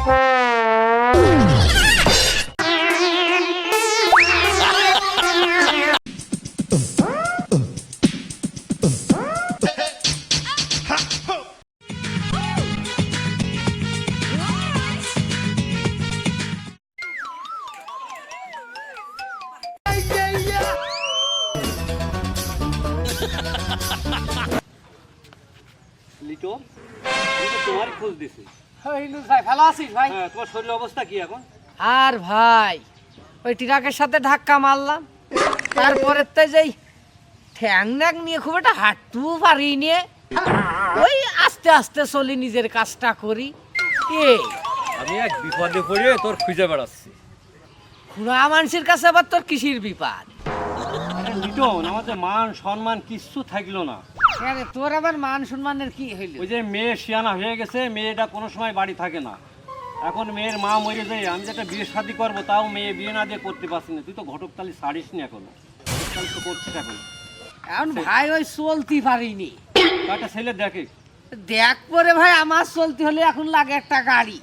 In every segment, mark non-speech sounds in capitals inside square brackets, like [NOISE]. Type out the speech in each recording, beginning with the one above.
লিটো আমি তো তোমারই খোঁজ দিছি ইনুস ভাই ভালো আছিস ভাই? হ্যাঁ তোমার শরীরের অবস্থা কি এখন? আর ভাই ওই ট্রাকের সাথে ধাক্কা মারলাম। তারপরে তো যেই ঠ্যাং ন্যাং নিয়ে খুব একটা হাঁটতেও পারি নিয়ে ওই আস্তে আস্তে চলি নিজের কাজটা করি। এই আমি এক বিপদে পড়ে তোর খুঁজে বেড়াচ্ছি। খুড়া মানুষের কাছে আবার তোর কিসির বিপাদ? লিটন আমাদের মান সম্মান কিচ্ছু থাকল না। তোর আবার মান সম্মানের কি হইল? ওই যে মেয়ে শিয়ানা হয়ে গেছে মেয়েটা কোনো সময় বাড়ি থাকে না। এখন মেয়ের মা মরে যায় আমি যেটা বিয়ে শাদি করব তাও মেয়ে বিয়ে না দিয়ে করতে পারছি না। তুই তো ঘটকতালি ছাড়িস নি এখনও। ঘটকতালি তো করছিস এখন। এখন ভাই ওই চলতে পারিনি। একটা ছেলে দেখে? দেখ পরে ভাই আমার চলতে হলে এখন লাগে একটা গাড়ি।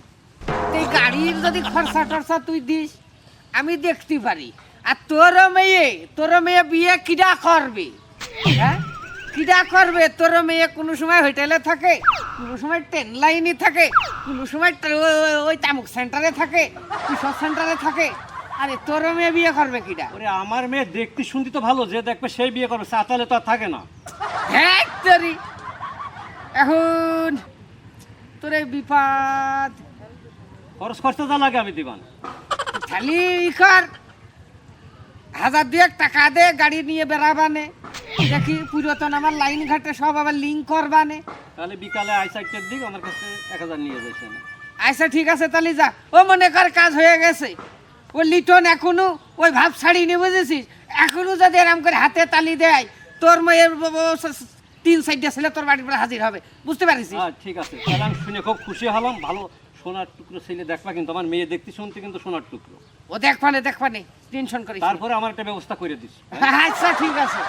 এই গাড়ির যদি খরচা টরচা তুই দিস আমি দেখতে পারি। আর তোর মেয়ে তোর মেয়ে বিয়ে কিরা করবে? হ্যাঁ? কিডা করবে তোর মেয়ে কোনো সময় হোটেলে থাকে কোনো সময় ট্রেন লাইনে থাকে কোনো সময় ওই- তামুক সেন্টারে থাকে কিশোর সেন্টারে থাকে। আরে তোর মেয়ে বিয়ে করবে কিডা? ওরে আমার মেয়ে দেখতে শুনতে তো ভালো যে দেখবে সেই বিয়ে করবে চাতালে তো আর থাকে না। হ্যাঁ তোরি এখন তোর এই বিপদ। খরচ খরচা যা লাগে আমি দিবান। খালি ই কর। হাজার দুয়েক টাকা দে গাড়ি নিয়ে বেড়াবানে। দেখি পুরাতন? আমার লাইন ঘাটে সব আবার লিঙ্ক করবানে। তাহলে বিকালে দিক আমার কাছে এক হাজার নিয়ে যাইছে না আচ্ছা ঠিক আছে তাহলে যা। ও মনে কর কাজ হয়ে গেছে। ও লিটন এখনও ওই ভাব নিয়ে বুঝেছিস? এখনও যদি এরম করে হাতে তালি দেয় তোর মেয়ের তিন ছেলে তোর বাড়ির পরে হাজির হবে। বুঝতে পারিস? হ্যাঁ ঠিক আছে। তাহলে আমি শুনে খুব খুশি হলাম। ভালো সোনার টুকরো ছেলে দেখবা কিন্তু আমার মেয়ে দেখতে শুনতে কিন্তু সোনার টুকরো। ও দেখবানে দেখবানে। টেনশন করিস। তারপরে আমার একটা ব্যবস্থা করে দিস। আচ্ছা ঠিক আছে।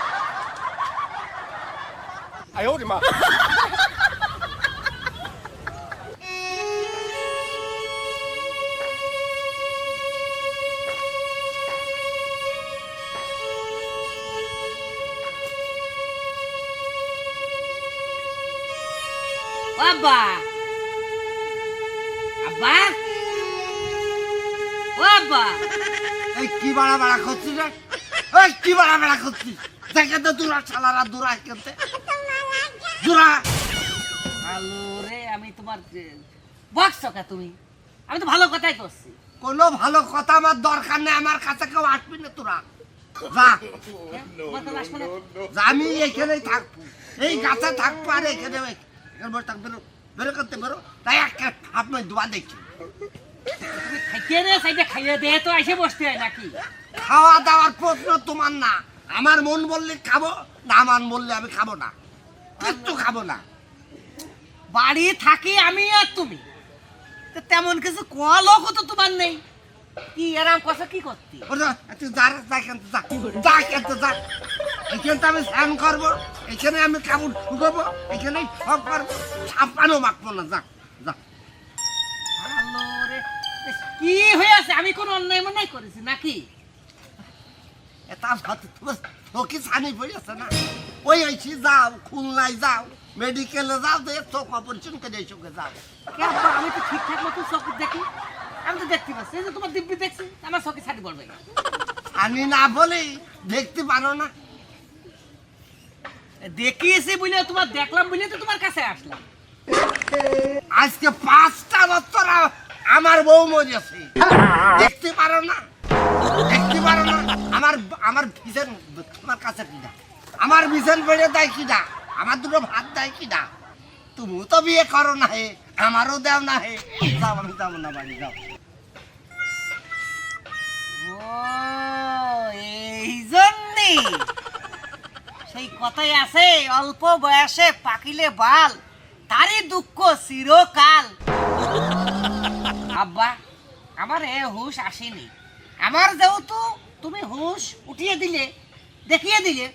আব্বা আব্বা ও আব্বা এই কি বাড়া বাড়া করছিস রে? এই কি বাড়া বাড়া করছিস? দেখে তো দূরা ছালারা দূরা কেনতে। রে আমি তোমার বকছো কা তুমি? আমি তো ভালো কথাই করছি। কোনো ভালো কথা আমার দরকার নেই আমার কাছে কেউ আসবি না তোরা। আমি এখানেই থাকব। এই গাছে থাকব আর এখানে বসে থাকব। বেরো করতে বেরো। তাই একটা আপনার দোয়া দেখি। রে সাইডে খাইয়ে দে তো এসে বসতে হয় নাকি? খাওয়া দাওয়ার প্রশ্ন তোমার না। আমার মন বললে খাব না আমার বললে আমি খাব না। কিচ্ছু খাব না। বাড়ি থাকি আমি আর তুমি। তো তেমন কিছু কোয়া লোক তো তোমার নেই। কি এরাম কথা কি করতি? তুই যা যা থেকে যা যা এখান যা। এখানে তো আমি স্নান করব এখানে আমি কাপড় শুকাবো এখানে সব করব সাপানো মাখবো না যা যা। হ্যালো রে। কি হয়েছে? আমি কোন অন্যায় মনে করেছি নাকি? এটা সাথে ছানি পড়েছে না? ওই আইসি যাও খুলনায় যাও মেডিকেলে যাও তো চোখ অপারেশন করে এসে যাও। তো আমি তো ঠিকঠাক মতো চোখ দেখি। আমি তো দেখতে পাচ্ছি এই যে তোমার দিব্যি দেখছি আমার চোখে ছাড়ি পড়বে আমি না বলেই দেখতে পারো না। দেখিয়েছি বলে তোমার দেখলাম বলে তো তোমার কাছে আসলাম। আজকে পাঁচটা বছর আমার বউ মরেছে। দেখতে পারো না? দেখতে পারো না? আমার আমার ভিজন তোমার কাছে কিনা আমার ভিজন বেড়ে দেয় কিনা আমার দুটো ভাত দেয় কিনা তুমিও তো বিয়ে করো না হে আমারও দেও না হে যাও, আমি যাব না বাড়ি, যাও। এই জন্যে। সেই কথাই আছে, অল্প বয়সে পাকিলে বাল, তারই দুঃখ চিরকাল। আব্বা, আমার এ হুশ আসেনি। আমার যেহেতু তুমি হুশ উঠিয়ে দিলে, দেখিয়ে দিলে,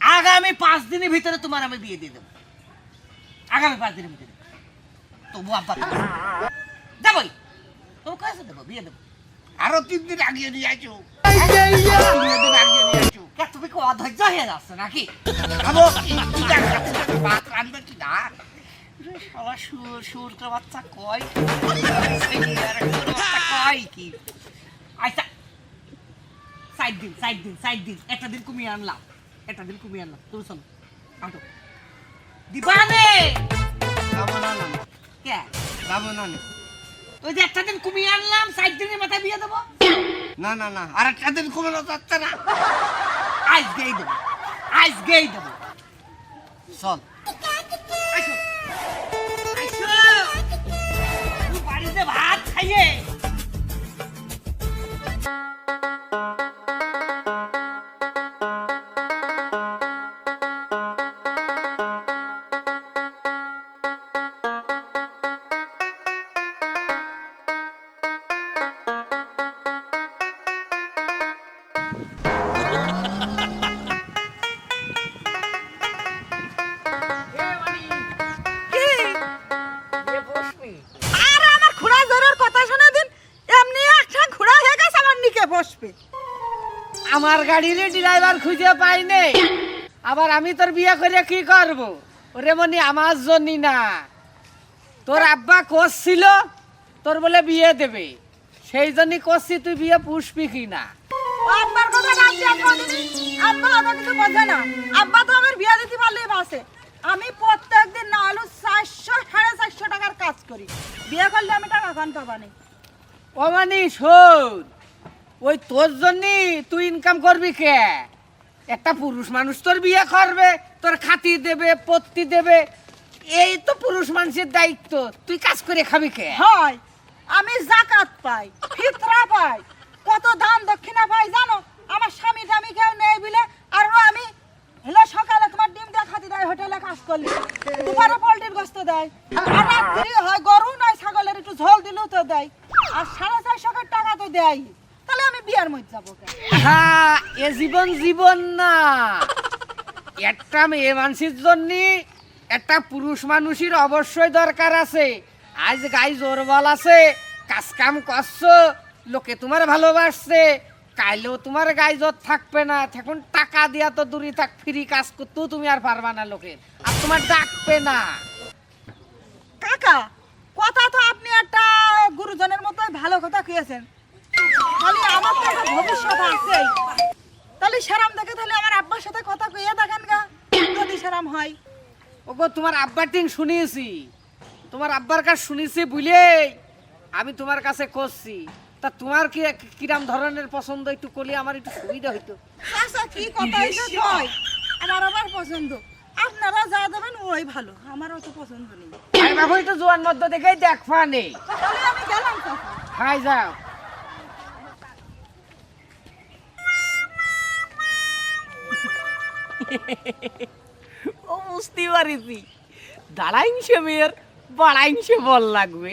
আগামী পাঁচ দিনের ভিতরে তোমার আমি বিয়ে দিয়ে দেবো। আগামী পাঁচ দিনের ভিতরে। তবু আব্বা যাবই। তুমি কয়েছে দেবো, বিয়ে দেবো। আরও তিন দিন আগিয়ে নিয়ে কে, তুমি কি অধৈর্য হয়ে যাচ্ছ নাকি? ভাত কি না? বাচ্চা কয় কি? আচ্ছা সাইড দিন সাইড দিন সাইড দিন একটা দিন কমিয়ে আনলাম। একটা দিন কমিয়ে আনলাম। তুমি শোনো আটো দিবানে! যাব না না কে? যাব না না। ওই যে একটা দিন কমিয়ে আনলাম সাইড দিনের মাথায় বিয়ে দেবো? না না না আর একটা দিন কমানো যাচ্ছে না। আইস গেই দেবো। আইস গেই দেবো। চল। আমার গাড়ির ড্রাইভার খুঁজে পাইনি আবার আমি তোর বিয়ে করে কি করব? ওরে মনি আমার জন্য না। তোর আব্বা করছিল তোর বলে বিয়ে দেবে। সেই জন্যই করছি তুই বিয়ে পুষবি কি না? আব্বার কথা বাদ দিয়া আব্বা অত কিছু বোঝে না। আব্বা তো আমার বিয়ে দিতে পারলেই বাসে আমি প্রত্যেকদিন না আলু চারশো সাড়ে চারশো টাকার কাজ করি। বিয়ে করলে আমি টাকা কান পাবানি ও মানে শোন। ওই তোর জন্যই তুই ইনকাম করবি কে? একটা পুরুষ মানুষ তোর বিয়ে করবে, তোর খাতি দেবে, পত্তি দেবে। এই তো পুরুষ মানুষের দায়িত্ব। তুই কাজ করে খাবি কে? হয়। আমি জাকাত পাই, ফিতরা পাই। কত দান দক্ষিণা পাই, জানো? আমার স্বামী টামি কেউ নেই বলে, আর আমি হলো সকালে তোমার ডিম দিয়ে খাতি দেয়, হোটেলে কাজ করলি। দুপুরে পোল্ট্রির গোস্ত দেয়। আর রাত্রি হয়, গরু নয়, ছাগলের একটু ঝোল দিলেও তো দেয়। আর সাড়ে চারশো টাকা তো দেয় তাহলে আমি বিয়ার মধ্যে যাব হ্যাঁ এ জীবন জীবন না। একটা মেয়ে মানুষের জন্য একটা পুরুষ মানুষের অবশ্যই দরকার আছে। আজ গাই জোর বল আছে কাজ কাম করছ লোকে তোমার ভালোবাসছে কাইলেও তোমার গাই জোর থাকবে না। এখন টাকা দিয়া তো দূরে থাক ফ্রি কাজ করতেও তুমি আর পারবা না লোকের আর তোমার ডাকবে না। কাকা কথা তো আপনি একটা গুরুজনের মতো ভালো কথা কইয়েছেন। তাহলে আমার তো একটা ভবিষ্যৎ আছে। তাহলে সেরাম দেখে তাহলে আমার আব্বার সাথে কথা কইয়া দেখেন গা যদি সেরাম হয়। ওগো তোমার আব্বার টিং শুনিয়েছি। তোমার আব্বার কাছে শুনেছি বুঝলে? আমি তোমার কাছে করছি। তা তোমার কি কিরাম ধরনের পছন্দ? একটু করলে আমার একটু সুবিধা হইতো। আচ্ছা কি কথা কয়? আমার আবার পছন্দ। আপনারা যা দেবেন ওই ভালো। আমার অত পছন্দ নেই। আমি বাবু একটু জোয়ান মধ্য দেখেই নেই তাহলে আমি গেলাম হাই যাও। ও বুঝতে পারিছি দাঁড়াইছে মেয়ের বাড়াইছে বল লাগবে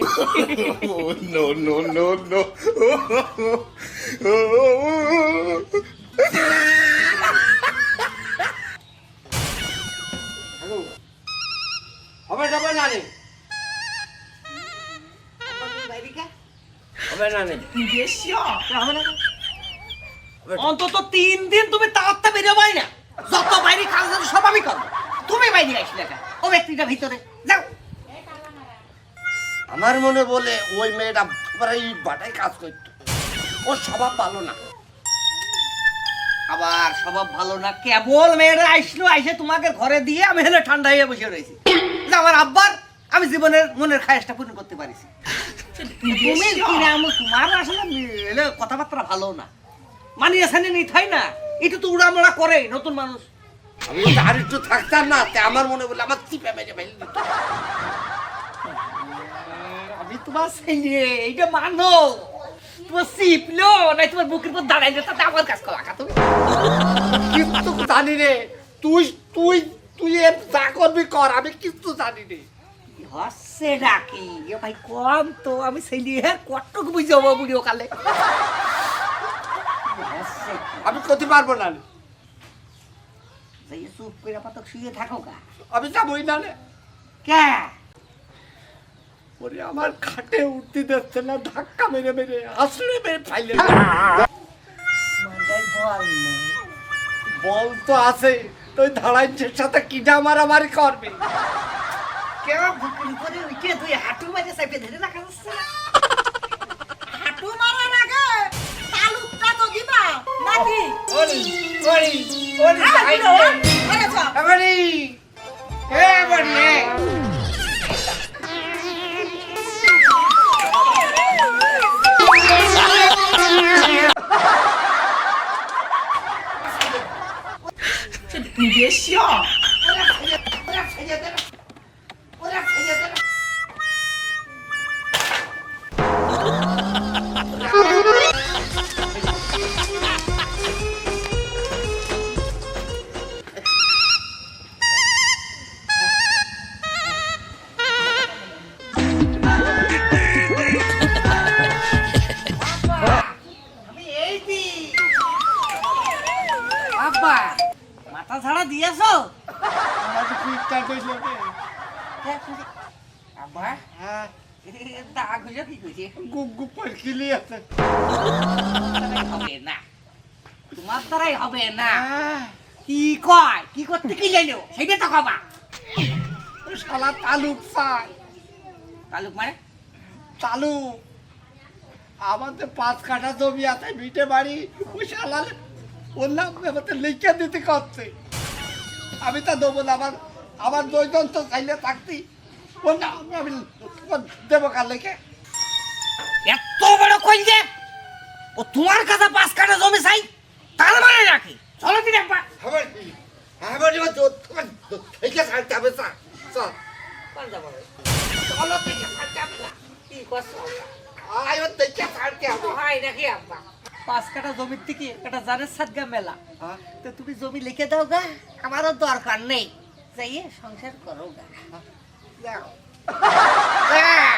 Oh. হবে যাবে হবে না অন্তত তিন দিন তুমি তাড়াতাড়ি বেরোবাই না যত বাইরে কাজ আছে সব আমি করব তুমি বাইরে আসলে ও ব্যক্তিটা ভিতরে। যাও। আমার মনে বলে ওই মেয়েটা প্রায় বাটায় কাজ করতো। ওর স্বভাব ভালো না। আবার স্বভাব ভালো না কেবল মেয়েরা আইসলো আইসে তোমাকে ঘরে দিয়ে আমি হেলে ঠান্ডা হয়ে বসে রয়েছি। আমার আব্বার আমি জীবনের মনের খায়সটা পূর্ণ করতে পারিছি। তুমি তোমার আসলে কথাবার্তা ভালো না। মানিয়েছে নি থাই না? এটা তো উড়ামোড়া করে, নতুন মানুষ। আমি আর একটু থাকতাম না? তে আমার মনে বলে আমার চিপে মেরে ফেলে। আমি তোমার ছেলে, এইটা মানো। তোমার সিপলো নাই তোমার বুকের উপর দাঁড়াইলে তাতে আমার কাজ করা তুমি। কিন্তু জানি রে, তুই তুই তুই যা করবি কর, আমি কিন্তু জানি রে। হচ্ছে ডাকি এ ভাই কম তো, আমি ছেলে হ্যাঁ কটক বুঝাবো বুড়িও কালে হচ্ছে? আমি করতে পারব না রে। চুপ করে পাতক শুয়ে থাকো আমি যাবোই না কে? ওরে আমার খাটে উঠতে দিচ্ছে না ধাক্কা মেরে মেরে আসলে মেরে ফাইলে বল তো আছে তুই ধারাইছের সাথে কিনা মারামারি করবে? কেউ করে তুই হাঁটু মাঝে চাপে ধরে রাখা যাচ্ছে না। 阿凡提，阿凡提，阿凡提，阿凡提，阿凡提，阿凡提，这你别笑。মাথা ছাড়া দিয়েছ হ্যাঁ দাগ হইল কি কইছে গুপ গুপ আছে। হবে না। তোমার দ্বারাই হবে না। হ্যাঁ। কি কয়? কি করতে কি যাইলো সেটা তো কবা। শালা তালুক চাই তালুক মানে? চালু আমাদের পাঁচ কাঠা জমি আছে ভিটে বাড়ি। ওই শালালে ওর নাম আমাদের লিখে দিতে করছে। আমি তা দেবো না আমার আমার দুইজন তো চাইলে থাকতি। ওর নাম আমি দেবো কার লেখে? এত বড় কইল যে ও তোমার কাছে পাঁচ কাটা জমি চাই তার মানে রাখি চলো দিন একবার। আমার আমার এবার তোমার লিখে ছাড়তে হবে স্যার। স্যার চলো দিন একবার কি করছ? আয় ওর দেখে ছাড়তে হবে। হয় নাকি আব্বা। পাঁচ কাটা জমির থেকে একটা জারের সাতগা মেলা। হ্যাঁ। তো তুমি জমি লিখে দাও গা আমারও দরকার নেই। যাইয়ে সংসার করো গা। হ্যাঁ। যাও। [LAUGHS] হ্যাঁ।